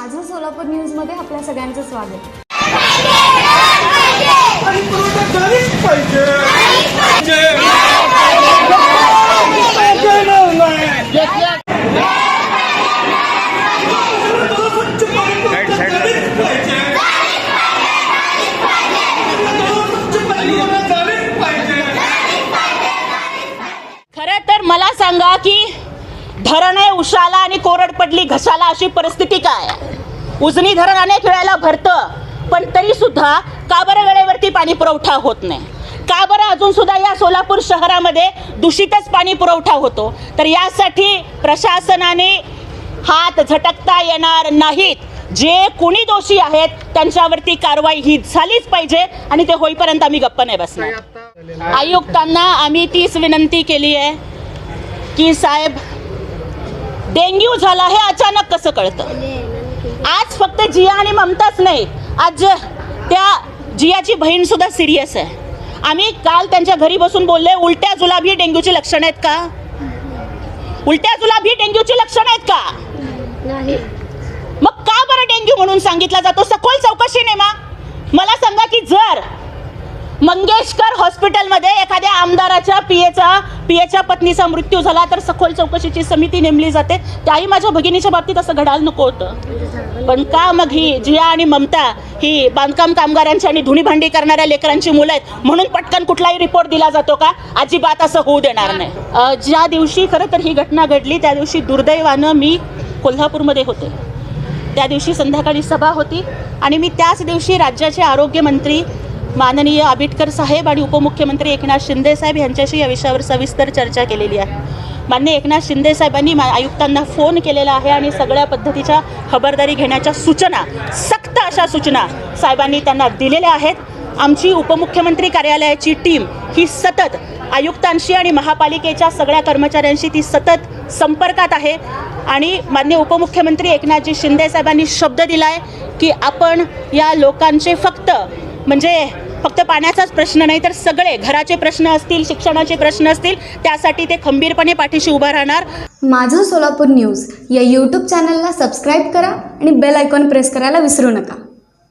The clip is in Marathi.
माझं सोलापूर न्यूजमध्ये आपल्या सगळ्यांचं स्वागत. खरं तर मला सांगा की धरण आहे उशाला आणि कोरड पडली घशाला अशी परिस्थिती काय? आहे? उजनी धरण अनेक वेळेला भरतं. पण तरी सुद्धा का बरं वेळेवरती पाणी पुरवठा होत नाही? का बरं अजून सुद्धा या सोलापूर शहरामध्ये दूषितच पाणी पुरवठा होतो? तर यासाठी प्रशासनाने हात झटकता येणार नाहीत. जे कोणी दोषी आहेत त्यांच्यावरती कारवाई ही झालीच पाहिजे आणि ते होईपर्यंत आम्ही गप्प नाही बसणार. आयुक्तांना आम्ही तीच विनंती केली आहे की साहेब डेंग्यू झाला हे अचानक कसं कळतं? आज फक्त जिया आणि ममताच नाही आज त्या जियाची बहीण सुद्धा सिरियस आहे. आम्ही काल त्यांच्या घरी बसून बोलले उलट्या जुलाब ही डेंग्यूची लक्षणं आहेत का? उलट्या जुलाब ही डेंग्यूची लक्षणं आहेत का? मग का बरं डेंग्यू म्हणून सांगितला जातो? सखोल चौकशी नेमा मला सांगा की जर मंगेशकर हॉस्पिटलमध्ये एखाद्या आमदाराच्या पियेचा पियेच्या पत्नीचा मृत्यू झाला तर सखोल चौकशीची समिती नेमली जाते. त्याही माझ्या भगिनीच्या बाबतीत असं घडायला नको होतं. पण का मग ही जिया आणि ममता ही बांधकाम कामगारांची आणि धुणी भांडी करणाऱ्या लेकरांची मुलं आहेत? म्हणून पटकन कुठलाही रिपोर्ट दिला जातो का? अजिबात असं होऊ देणार नाही. ज्या दिवशी खरं तर ही घटना घडली त्या दिवशी दुर्दैवानं मी कोल्हापूरमध्ये होते. त्या दिवशी संध्याकाळी सभा होती आणि मी त्याच दिवशी राज्याचे आरोग्यमंत्री माननीय आबिटकर साहेब आणि उपमुख्यमंत्री एकनाथ शिंदे साहेब यांच्याशी या विषयावर सविस्तर चर्चा केलेली आहे. मान्य एकनाथ शिंदे साहेबांनी मा- आयुक्तांना फोन केलेला आहे आणि सगळ्या पद्धतीच्या खबरदारी घेण्याच्या सूचना सक्त अशा सूचना साहेबांनी त्यांना दिलेल्या आहेत. आमची उपमुख्यमंत्री कार्यालयाची टीम ही सतत आयुक्तांशी आणि महापालिकेच्या सगळ्या कर्मचाऱ्यांशी ती सतत संपर्कात आहे. आणि मान्य उपमुख्यमंत्री एकनाथजी शिंदे साहेबांनी शब्द दिला आहे की आपण या लोकांचे फक्त म्हणजे फक्त पाण्याचाच प्रश्न नाही तर सगळे घराचे प्रश्न असतील शिक्षणाचे प्रश्न असतील त्यासाठी ते खंबीरपणे पाठीशी उभं राहणार. माझं सोलापूर न्यूज या यूट्यूब चॅनलला सबस्क्राईब करा आणि बेल आयकॉन प्रेस करायला विसरू नका.